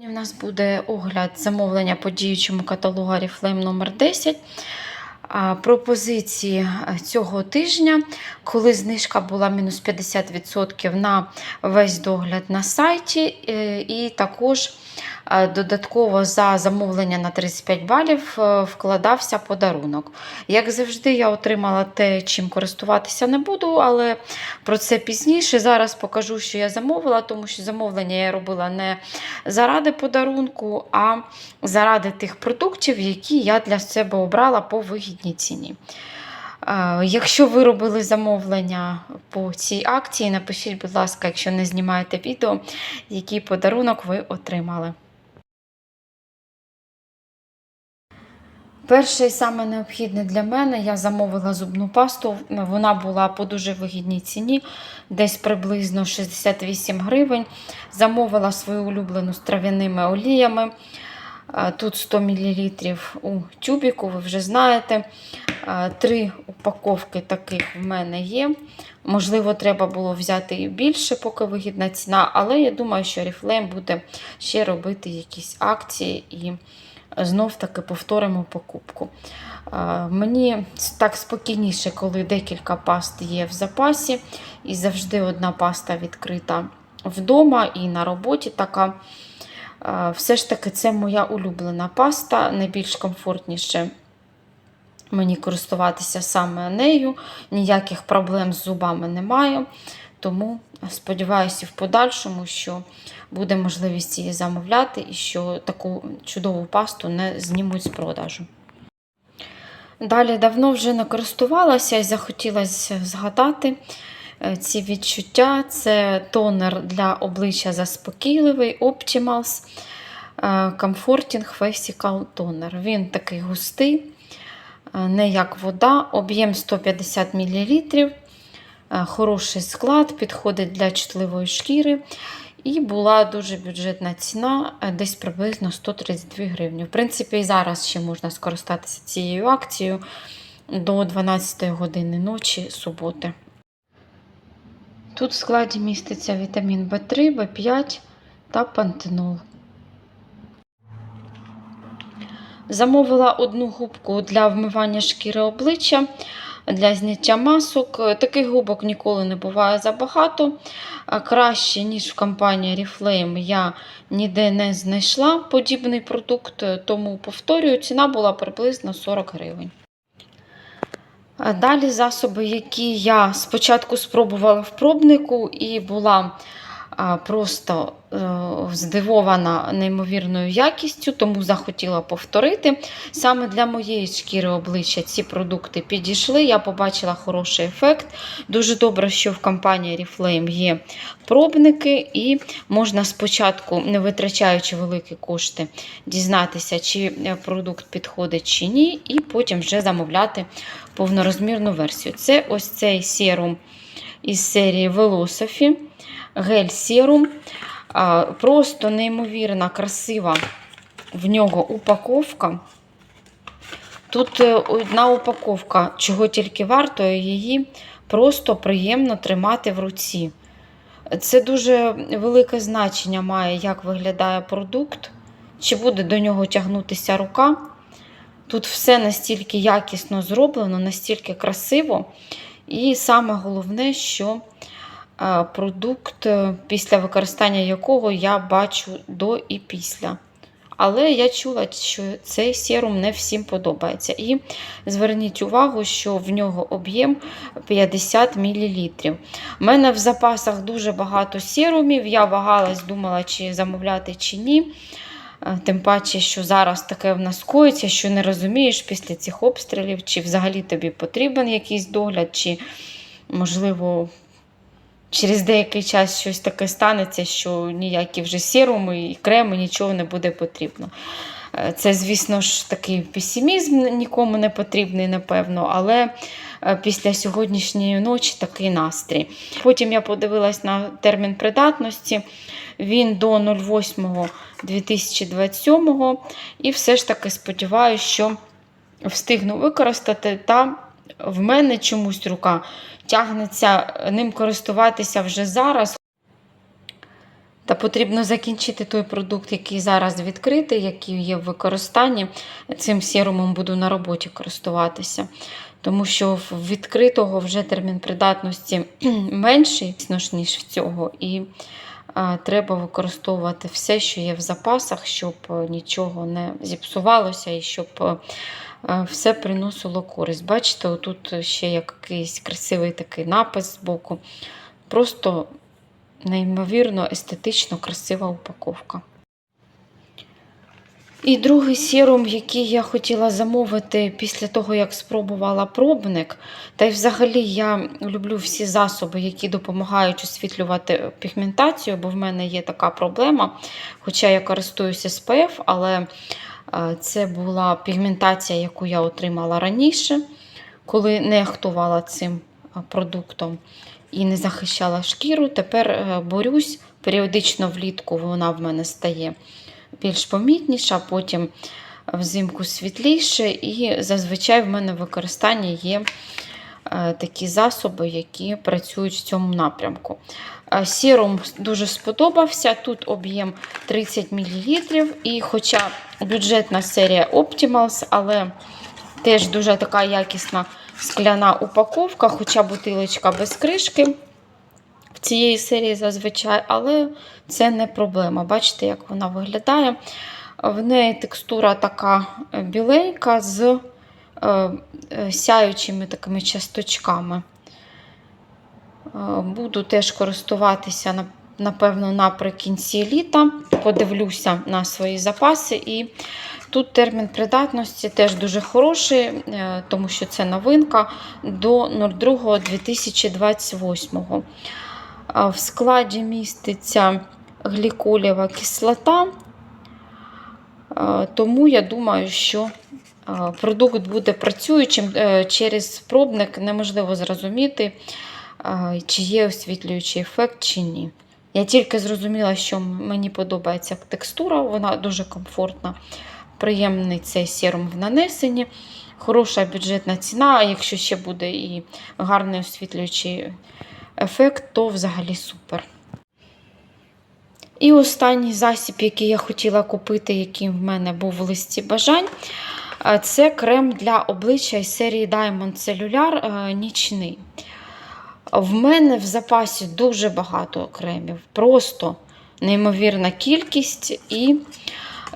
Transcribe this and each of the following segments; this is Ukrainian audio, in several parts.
У нас буде огляд замовлення по діючому каталогу Oriflame номер 10 Пропозиції е, цього тижня, коли знижка була мінус 50% на весь догляд на сайті, е, і також додатково за замовлення на 35 балів е, вкладався подарунок. Як завжди, я отримала те, чим користуватися не буду, але про це пізніше. Зараз покажу, що я замовила, тому що замовлення я робила не заради подарунку, а заради тих продуктів, які я для себе обрала по вигідній ціні. Е, Якщо ви робили замовлення по цій акції, напишіть, будь ласка, якщо не знімаєте відео, який подарунок ви отримали. Перше і саме необхідне для мене, я замовила зубну пасту. Вона була по дуже вигідній ціні, десь приблизно 68 гривень. Замовила свою улюблену з трав'яними оліями. Тут 100 мл у тюбіку, ви вже знаєте. Три упаковки таких в мене є. Можливо, треба було взяти і більше, поки вигідна ціна, але я думаю, що Oriflame буде ще робити якісь акції і знов таки повторимо покупку. Мені так спокійніше, коли декілька паст є в запасі, і завжди одна паста відкрита вдома і на роботі така. Все ж таки, це моя улюблена паста, найбільш комфортніше мені користуватися саме нею. Ніяких проблем з зубами немає. Тому сподіваюся в подальшому, що буде можливість її замовляти і що таку чудову пасту не знімуть з продажу. Далі давно вже не користувалася і захотілося згадати е, ці відчуття. Це тонер для обличчя заспокійливий Optimals е, Comforting Facial Toner. Він такий густий, е, не як вода, об'єм 150 мл. Е, Хороший склад, підходить для чутливої шкіри. І була дуже бюджетна ціна, е, десь приблизно 132 гривні. В принципі, і зараз ще можна скористатися цією акцією до 12 години ночі суботи. Тут в складі міститься вітамін В3, В5 та пантенол. Замовила одну губку для вмивання шкіри обличчя для зняття масок. Таких губок ніколи не буває забагато. Краще, ніж в компанії Oriflame, я ніде не знайшла подібний продукт, тому повторюю, ціна була приблизно 40 гривень. Далі засоби, які я спочатку спробувала в пробнику і була просто е, здивована неймовірною якістю, тому захотіла повторити. Саме для моєї шкіри обличчя ці продукти підійшли. Я побачила хороший ефект. Дуже добре, що в компанії Oriflame є пробники, і можна спочатку, не витрачаючи великі кошти, дізнатися, чи е, продукт підходить чи ні, і потім вже замовляти повнорозмірну версію. Це ось цей серум із серії Velosophy, гель серум. Просто неймовірно красива в нього упаковка. Тут е, одна упаковка, чого тільки варто, її просто приємно тримати в руці. Це дуже велике значення має, як виглядає продукт, чи буде до нього тягнутися рука. Тут все настільки якісно зроблено, настільки красиво. І саме головне, що е, продукт, е, після використання якого я бачу до і після. Але я чула, що цей серум не всім подобається. І зверніть увагу, що в нього об'єм 50 мл. У мене в запасах дуже багато серумів. Я вагалась, думала, чи замовляти, чи ні. Е, Тим паче, що зараз таке в нас коїться, що не розумієш після цих обстрілів, чи взагалі тобі потрібен якийсь догляд, чи, можливо, через деякий час щось таке станеться, що ніякі вже серуми і креми нічого не буде потрібно. Е, Це, звісно ж, такий песимізм нікому не потрібний, напевно, але е, після сьогоднішньої ночі такий настрій. Потім я подивилась на термін придатності. Він до 08.2027 і все ж таки сподіваюся, що встигну використати. Та в мене чомусь рука тягнеться ним користуватися вже зараз. Та потрібно закінчити той продукт, який зараз відкритий, який є в використанні. Цим сірумом буду на роботі користуватися. Тому що в відкритого вже термін придатності менший, ніж в цього. І треба використовувати все, що є в запасах, щоб е, нічого не зіпсувалося і щоб е, е, все приносило користь. Бачите, отут ще якийсь красивий такий напис з боку. Просто неймовірно естетично красива упаковка. І другий серум, який я хотіла замовити після того, як спробувала пробник. Та й взагалі я люблю всі засоби, які допомагають освітлювати пігментацію, бо в мене є така проблема. Хоча я користуюся SPF, але е, це була пігментація, яку я отримала раніше, коли не ахтувала цим е, продуктом і не захищала шкіру. Тепер е, борюсь, періодично влітку вона в мене стає більш помітніша, потім взимку світліше, і зазвичай в мене в використанні є е, такі засоби, які працюють в цьому напрямку. Е, Сірум дуже сподобався. Тут об'єм 30 мл, і хоча бюджетна серія Optimals, але теж дуже така якісна скляна упаковка, хоча бутилочка без кришки цієї серії зазвичай, але це не проблема. Бачите, як вона виглядає. В неї текстура така біленька з е, е, сяючими такими часточками. Е, Буду теж користуватися, напевно, наприкінці літа. Подивлюся на свої запаси. І тут термін придатності теж дуже хороший, тому що це новинка до 02.2028. В складі міститься гліколєва кислота, тому я думаю, що продукт буде працюючим. Е, Через пробник неможливо зрозуміти, чи є освітлюючий ефект, чи ні. Я тільки зрозуміла, що мені подобається текстура, вона дуже комфортна, приємний цей серум в нанесенні. Хороша бюджетна ціна, якщо ще буде і гарний освітлюючий ефект, то взагалі супер. І останній засіб, який я хотіла купити, який в мене був в листі бажань, це крем для обличчя із серії Diamond Cellular е, нічний. В мене в запасі дуже багато кремів, просто неймовірна кількість. І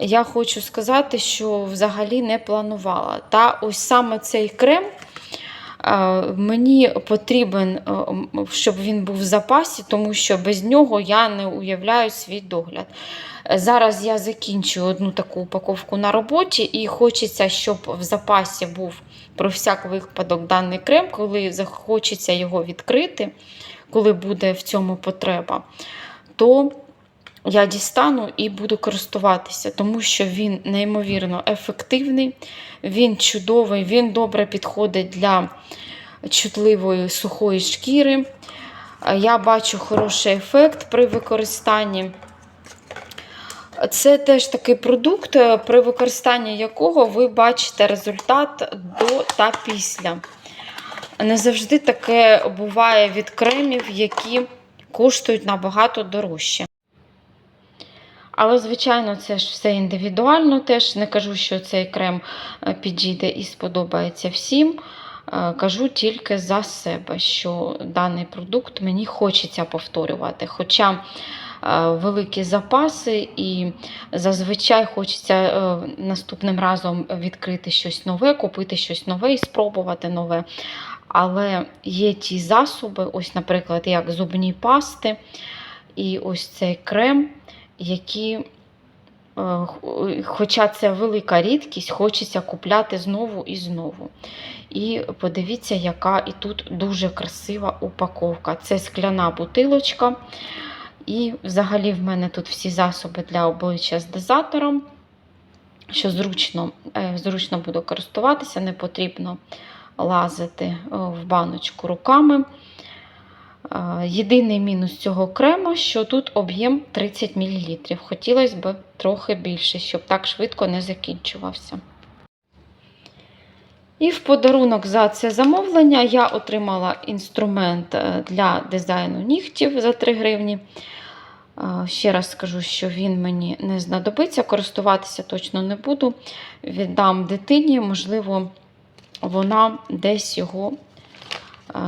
я хочу сказати, що взагалі не планувала. Та ось саме цей крем. Мені потрібен, е, щоб він був в запасі, тому що без нього я не уявляю свій догляд. Зараз я закінчую одну таку упаковку на роботі, і хочеться, щоб в запасі був про всяк випадок даний крем, коли захочеться його відкрити, коли буде в цьому потреба, то я дістану і буду користуватися, тому що він неймовірно ефективний, він чудовий, він добре підходить для чутливої сухої шкіри. Е, Я бачу хороший ефект при використанні. Це теж такий продукт, е, при використанні якого ви бачите результат до та після. Не завжди таке буває від кремів, які коштують набагато дорожче. Але, звичайно, це ж все індивідуально. Теж не кажу, що цей крем е, підійде і сподобається всім. Е, Кажу тільки за себе, що даний продукт мені хочеться повторювати. Хоча е, великі запаси, і зазвичай хочеться наступним разом відкрити щось нове, купити щось нове і спробувати нове. Але є ті засоби, ось, наприклад, як зубні пасти, і ось цей крем, які, е, хоча це велика рідкість, хочеться купляти знову і знову. І подивіться, яка і тут дуже красива упаковка. Це скляна бутилочка. І взагалі в мене тут всі засоби для обличчя з дозатором, що зручно, е, зручно буду користуватися, не потрібно лазити е, в баночку руками. Єдиний мінус цього крему, що тут об'єм 30 мл. Хотілося б трохи більше, щоб так швидко не закінчувався. І в подарунок за це замовлення я отримала інструмент е, для дизайну нігтів за 3 гривні. Ще раз скажу, що він мені не знадобиться, користуватися точно не буду. Віддам дитині, можливо, вона десь його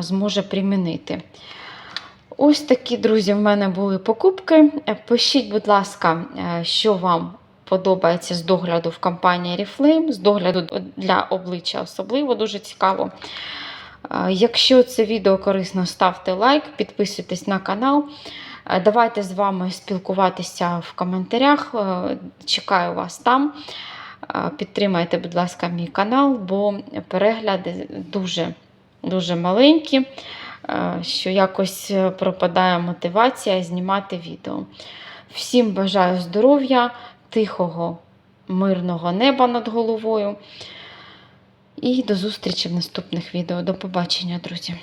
зможе примінити. Ось такі, друзі, в мене були покупки. Е, Пишіть, будь ласка, е, що вам подобається з догляду в компанії Oriflame, з догляду для обличчя особливо дуже цікаво. Е, Якщо це відео корисно, ставте лайк, підписуйтесь на канал. Давайте з вами спілкуватися в коментарях. Чекаю вас там. Підтримайте, будь ласка, мій канал, бо перегляди дуже, дуже маленькі, що якось е, пропадає мотивація знімати відео. Всім бажаю здоров'я, тихого, мирного неба над головою. І до зустрічі в наступних відео. До побачення, друзі!